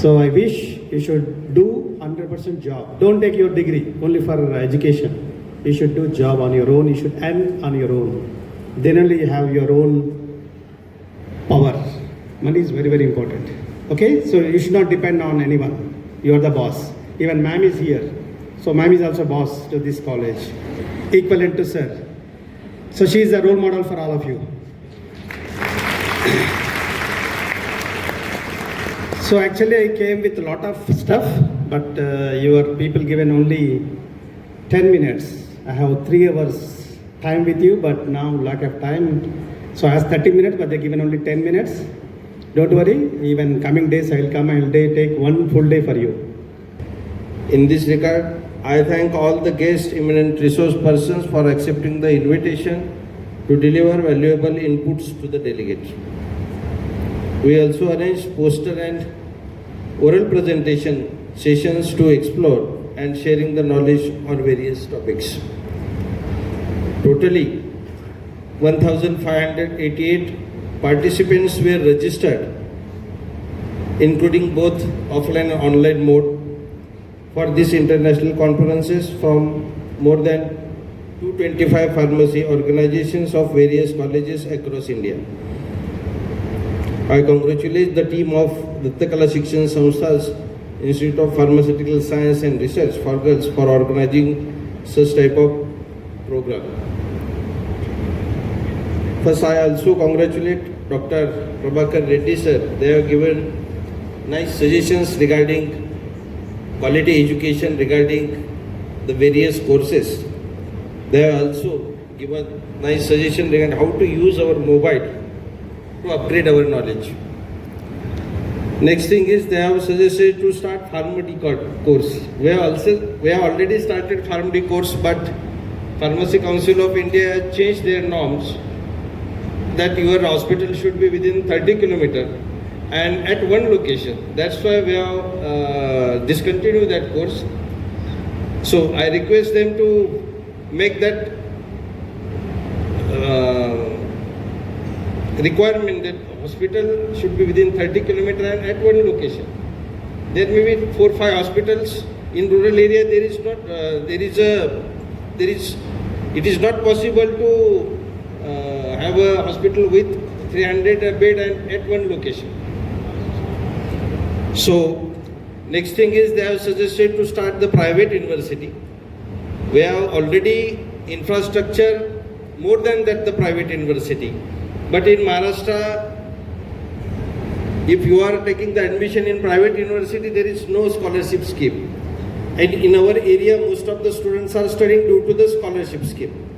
So I wish you should do 100% job. Don't take your degree only for education. You should do job on your own. You should earn on your own. Then only you have your own power. Money is very very important. Okay, so you should not depend on anyone. You are the boss. Even ma'am is here. So ma'am is also boss to this college, equivalent to sir. So she is a role model for all of you. So actually, I came with a lot of stuff, but uh, your people given only 10 minutes. I have three hours time with you, but now lack of time. So I asked 30 minutes, but they given only 10 minutes. Don't worry, even coming days I will come and day take one full day for you. In this regard, I thank all the guest eminent resource persons for accepting the invitation to deliver valuable inputs to the delegate. We also arranged poster and oral presentation sessions to explore and sharing the knowledge on various topics. Totally, 1,588 participants were registered, including both offline and online mode for these international conferences from more than 225 pharmacy organizations of various colleges across India. I congratulate the team of Dattakala Shikshan Samstha's Institute of Pharmaceutical Science and Research for Girls for organizing such type of program. First, I also congratulate Dr. Prabhakar Reddy sir. They have given nice suggestions regarding quality education regarding the various courses. They have also given nice suggestion regarding how to use our mobile to upgrade our knowledge. Next thing is they have suggested to start pharmacy course. We have also we have already started pharmacy course, but Pharmacy Council of India changed their norms that your hospital should be within 30 kilometer and at one location. That's why we have uh, discontinued that course. So I request them to make that uh, requirement that hospital should be within 30 kilometer and at one location. There may be four or five hospitals in rural area. There is not uh, there is a there is it is not possible to uh, have a hospital with 300 bed and at one location. So next thing is they have suggested to start the private university. We have already infrastructure more than that the private university. But in Maharashtra, if you are taking the admission in private university, there is no scholarship scheme. And in our area, most of the students are studying due to the scholarship scheme.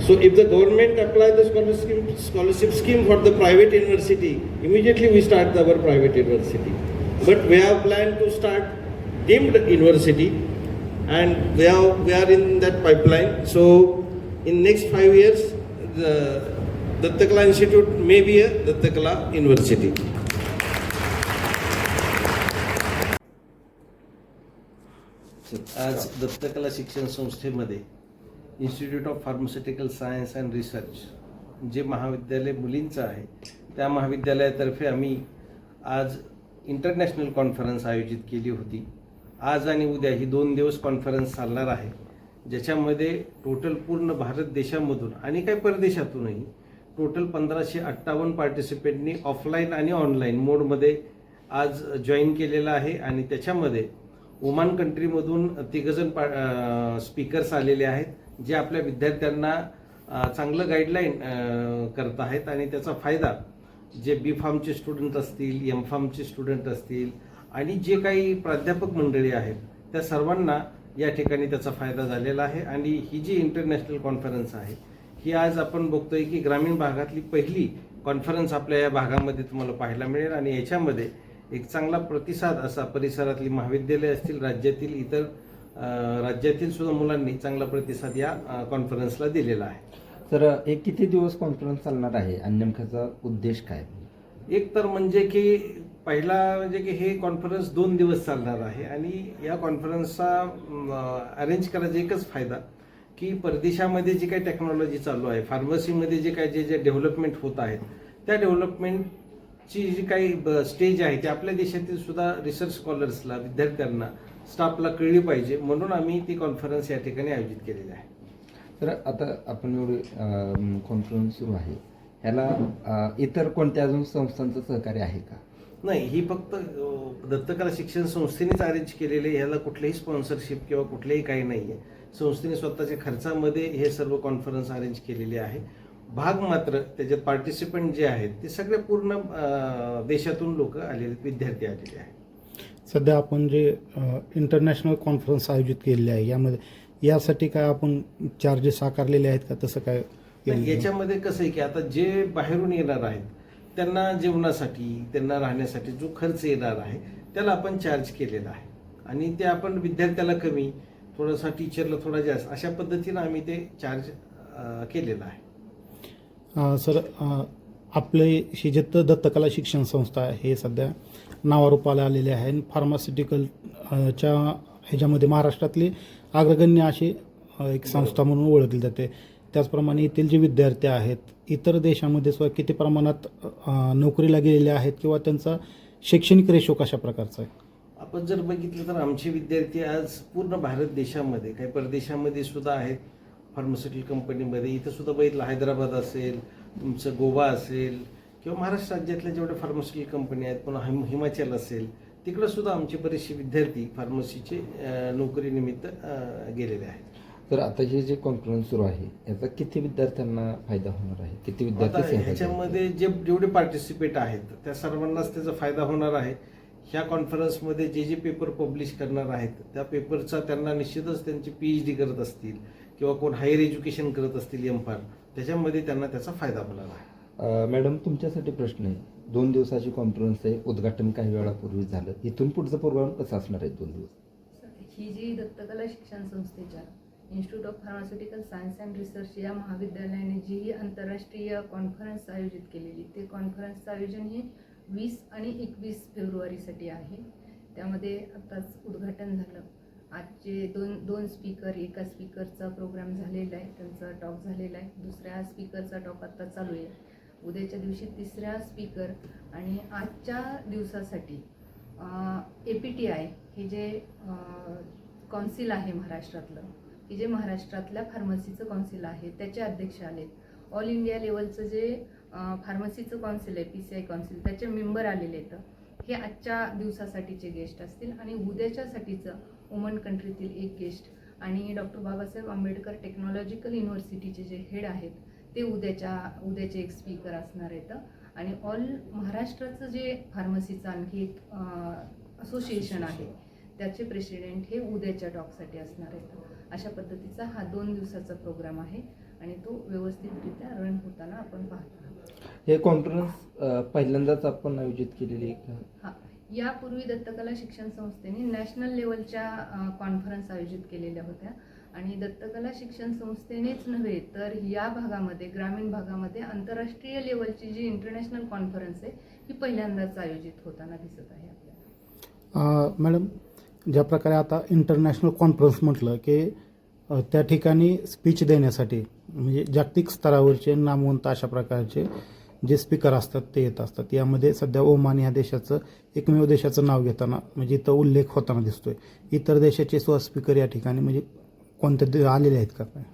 So if the government apply the scholarship, scholarship scheme for the private university, immediately we start our private university. But we have planned to start deemed university and we are, we are in that pipeline. So in next five years, the Dattakala Institute may be a Dattakala University. आज दत्तकला शिक्षण संस्थेमध्ये institute of pharmaceutical science and research जे महाविद्यालय मुलींचं आहे त्या महाविद्यालयातर्फे आम्ही आज इंटरनॅशनल कॉन्फरन्स आयोजित केली होती आज आणि उद्या ही दोन दिवस कॉन्फरन्स चालणार आहे ज्याच्यामध्ये टोटल पूर्ण भारत देशामधून आणि काही परदेशातूनही टोटल पंधराशे अठ्ठावन्न पार्टिसिपेंटनी ऑफलाईन आणि ऑनलाईन मोडमध्ये आज जॉईन केलेलं आहे आणि त्याच्यामध्ये ओमान कंट्रीमधून तिघजण पा स्पीकर्स आलेले आहेत जे आपल्या विद्यार्थ्यांना चांगलं गाईडलाईन करत आहेत आणि त्याचा फायदा जे बी फार्मचे स्टुडंट असतील एम फार्मचे स्टुडंट असतील आणि जे काही प्राध्यापक मंडळी आहेत त्या सर्वांना या ठिकाणी त्याचा फायदा झालेला आहे आणि ही जी इंटरनॅशनल कॉन्फरन्स आहे ही आज आपण बघतोय की ग्रामीण भागातली पहिली कॉन्फरन्स आपल्या या भागामध्ये तुम्हाला पाहायला मिळेल आणि याच्यामध्ये एक चांगला प्रतिसाद असा परिसरातली महाविद्यालय असतील राज्यातील इतर राज्यातील सुद्धा मुलांनी चांगला प्रतिसाद या कॉन्फरन्सला दिलेला आहे. तर एक किती दिवस कॉन्फरन्स चालणार आहे आणि नेमक्याचा उद्देश काय? एक तर म्हणजे की पहिला म्हणजे की हे कॉन्फरन्स दोन दिवस चालणार आहे आणि या कॉन्फरन्सचा अरेंज करायचा एकच फायदा की परदेशामध्ये जी काही टेक्नॉलॉजी चालू आहे फार्मसीमध्ये जे काही जे जे डेव्हलपमेंट होत आहेत त्या डेव्हलपमेंट ची जी काही स्टेज आहे ती आपल्या देशातील सुद्धा रिसर्च स्कॉलर्सला विद्यार्थ्यांना स्टाफला कळली पाहिजे. म्हणून आम्ही ती कॉन्फरन्स या ठिकाणी आयोजित केलेली आहे. तर आता आपण एवढे कॉन्फरन्स सुरू आहे. ह्याला इतर कोणत्या अजून संस्थांचं सहकार्य आहे का? नाही ही फक्त दत्तकला शिक्षण संस्थेनेच अरेंज केलेले ह्याला कुठलेही स्पॉन्सरशिप किंवा कुठलेही काही नाही आहे संस्थेने स्वतःच्या खर्चामध्ये हे सर्व कॉन्फरन्स अरेंज केलेले आहे. भाग मात्र त्याच्यात पार्टिसिपंट जे आहेत ते सगळे पूर्ण देशातून लोक आलेले विद्यार्थी आलेले आहेत. सध्या आपण जे इंटरनॅशनल कॉन्फरन्स आयोजित केलेले आहे यामध्ये यासाठी काय आपण चार्जेस आकारलेले आहेत का? तसं काय? याच्यामध्ये कसं आहे की आता जे बाहेरून येणार आहेत त्यांना जेवणासाठी त्यांना राहण्यासाठी जो खर्च येणार आहे त्याला आपण चार्ज केलेला आहे. आणि ते आपण विद्यार्थ्याला कमी थोडासा टीचरला थोडा जास्त. अशा पद्धतीनं आम्ही ते चार्ज केलेलं आहे. सर आपले ही जे दत्तकला शिक्षण संस्था आहे हे सध्या नावारूपाला आलेले आहे. आणि च्या ह्याच्यामध्ये महाराष्ट्रातली अग्रगण्य अशी एक संस्था म्हणून ओळखली जाते. त्याचप्रमाणे येथील जे विद्यार्थी आहेत इतर देशामध्ये सुद्धा किती प्रमाणात नोकरीला गेलेले आहेत किंवा त्यांचा शैक्षणिक रेशो कशा प्रकारचा आहे? आपण जर बघितलं तर आमचे विद्यार्थी आज पूर्ण भारत देशामध्ये काही परदेशामध्ये सुद्धा आहेत. फार्मास्युटिकल कंपनीमध्ये इथं सुद्धा बघितलं हैदराबाद असेल तुमचं गोवा असेल किंवा महाराष्ट्र राज्यातल्या जेवढ्या फार्मास्युटिकल कंपनी आहेत पुन्हा हिम हिमाचल असेल तिकडं सुद्धा आमचे बरेचसे विद्यार्थी फार्मसीचे नोकरीनिमित्त गेलेले आहेत. तर आता हे जे कॉन्फरन्स सुरू आहे याचा किती विद्यार्थ्यांना फायदा होणार आहे? किती विद्यार्थी? ह्याच्यामध्ये जे जेवढे पार्टिसिपेट आहेत त्या सर्वांनाच त्याचा फायदा होणार आहे. ह्या कॉन्फरन्समध्ये जे जे पेपर पब्लिश करणार आहेत त्या पेपरचा त्यांना निश्चितच त्यांची पीएच डी करत असतील किंवा कोण हायर एज्युकेशन करत असतील एम फार त्याच्यामध्ये त्यांना त्याचा फायदा होणार आहे. मॅडम तुमच्यासाठी प्रश्न आहे. दोन दिवसाची कॉन्फरन्स आहे उद्घाटन काही वेळापूर्वी झालं. इथून पुढचं प्रोग्राम कसं असणार आहे दोन दिवस? ही जी दत्तकला शिक्षण संस्थेच्या institute of pharmaceutical science and research या महाविद्यालयाने जी ही आंतरराष्ट्रीय कॉन्फरन्स आयोजित केलेली ते कॉन्फरन्सचं आयोजन हे वीस आणि एकवीस फेब्रुवारीसाठी आहे. त्यामध्ये आत्ताच उद्घाटन झालं. आजचे दोन दोन स्पीकर एका स्पीकरचा प्रोग्राम झालेला आहे. त्यांचा टॉक झालेला आहे. दुसऱ्या स्पीकरचा टॉक आत्ता चालू आहे. उद्याच्या दिवशी तिसऱ्या स्पीकर आणि आजच्या दिवसासाठी ए पी टी आय हे जे कॉन्सिल आहे महाराष्ट्रातलं की जे महाराष्ट्रातल्या फार्मसीचं कॉन्सिल आहे त्याचे अध्यक्ष आलेत. ऑल इंडिया लेवलचं जे फार्मसीचं कौन्सिल आहे पी सी आय कौन्सिल त्याचे मेंबर आलेले आहेत. हे आजच्या दिवसासाठीचे गेस्ट असतील आणि उद्याच्यासाठीचं वुमन कंट्रीतील एक गेस्ट आणि डॉक्टर बाबासाहेब आंबेडकर टेक्नॉलॉजिकल युनिव्हर्सिटीचे जे हेड आहेत ते उद्याच्या उद्याचे एक स्पीकर असणार आहेत. आणि ऑल महाराष्ट्राचं जे फार्मसीचं आणखी एक असोसिएशन आहे त्याचे प्रेसिडेंट हे उद्याच्या टॉकसाठी असणार आहेत. अशा पद्धतीचा हा दोन दिवसाचा प्रोग्राम आहे आणि तो व्यवस्थितरित्या रन होताना आपण पाहतो. हे कॉन्फरन्स पहिल्यांदाच आपण आयोजित केलेली आहे का हा. यापूर्वी दत्तकला शिक्षण संस्थेने नॅशनल लेवलच्या कॉन्फरन्स आयोजित केलेल्या होत्या. आणि दत्तकला शिक्षण संस्थेनेच नव्हे तर या भागामध्ये ग्रामीण भागामध्ये आंतरराष्ट्रीय लेवलची जी इंटरनॅशनल कॉन्फरन्स आहे ही पहिल्यांदाच आयोजित होताना दिसत आहे आपल्याला. अ, मॅडम ज्या प्रकारे आता इंटरनॅशनल कॉन्फरन्स म्हटलं की त्या ठिकाणी स्पीच देण्यासाठी म्हणजे जागतिक स्तरावरचे नामवंत अशा प्रकारचे जे स्पीकर असतात ते येत असतात. यामध्ये सध्या ओमान या देशाचं एकमेव देशाचं नाव घेताना म्हणजे इथं उल्लेख होताना दिसतोय. इतर देशाचे सुद्धा स्पीकर या ठिकाणी म्हणजे कोणत्या आलेले आहेत का? काय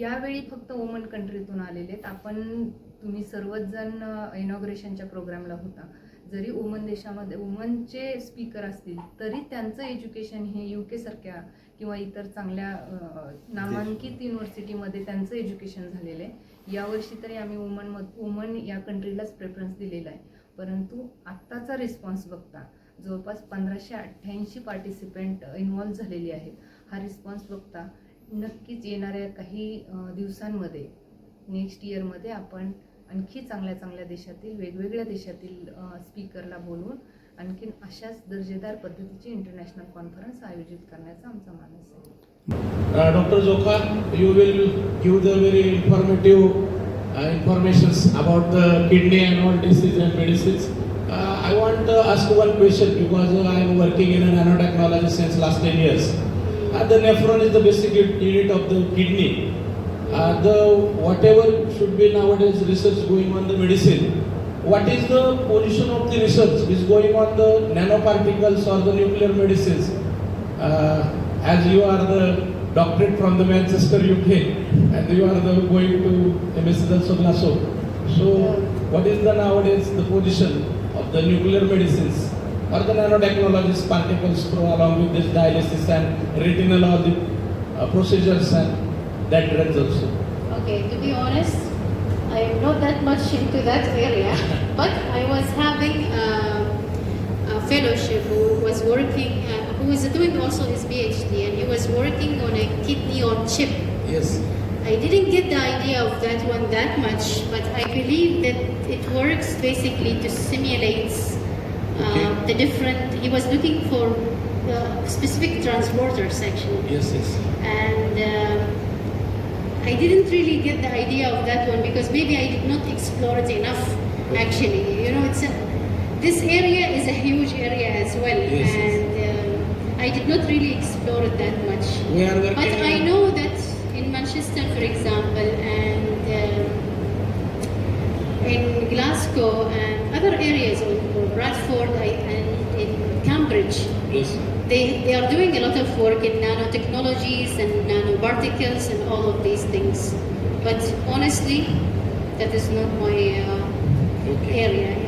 यावेळी फक्त ओमन कंट्रीतून आलेले आहेत. आपण तुम्ही सर्वच जण इनॉग्रेशनच्या प्रोग्रामला होता. जरी वुमन देशामध्ये वुमनचे स्पीकर असतील तरी त्यांचं एज्युकेशन हे यू के सारख्या किंवा इतर चांगल्या नामांकित युनिव्हर्सिटीमध्ये त्यांचं एज्युकेशन झालेलं आहे. यावर्षी तरी आम्ही वुमन वुमन या कंट्रीलाच प्रेफरन्स दिलेला आहे. परंतु आत्ताचा रिस्पॉन्स बघता जवळपास पंधराशे अठ्ठ्याऐंशी पार्टिसिपेंट इन्व्हॉल्व झालेली आहेत. हा रिस्पॉन्स बघता नक्कीच येणाऱ्या काही दिवसांमध्ये नेक्स्ट इयरमध्ये आपण आणखी चांगल्या चांगल्या देशातील वेगवेगळ्या देशातील स्पीकरला बोलवून आणखीन अशाच दर्जेदार पद्धतीची इंटरनॅशनल कॉन्फरन्स आयोजित करण्याचा आमचा मानस आहे. Doctor Jokha you will give the very informative information about the kidney and all disease and medicines I want ask one question because I am working in a nano technology since last ten years the nephron is the basic unit of the kidney Uh, the whatever should be nowadays research going on the medicine. what is the position of the research is going on the nanoparticles or the nuclear medicines? Uh, as you are the doctorate from the Manchester, UK, and you are the going to MSc also. So, what is the nowadays the position of the nuclear medicines or the nanotechnologies, particles grow along with this dialysis and retinal or the uh, procedures and that runs also. Okay, to be honest, I am not that much into that area, but I was having uh, a fellowship who was working, uh, who was doing also his PhD, and he was working on a kidney on chip. Yes. I didn't get the idea of that one that much, but I believe that it works basically to simulate uh, Okay. the different. He was looking for uh, specific transporters actually Yes, yes. and uh, I didn't really get the idea of that one because maybe I did not explore it enough. Actually, you know, it's a, this area is a huge area as well, Yes, and um I did not really explore it that much. We are working. But I know that in Manchester, for example, and um, in Glasgow and other areas, or, or Bradford I, and in Cambridge, Yes. They, they are doing a lot of work in nanotechnologies and nanoparticles and all of these things. But honestly, that is not my uh, Okay. area.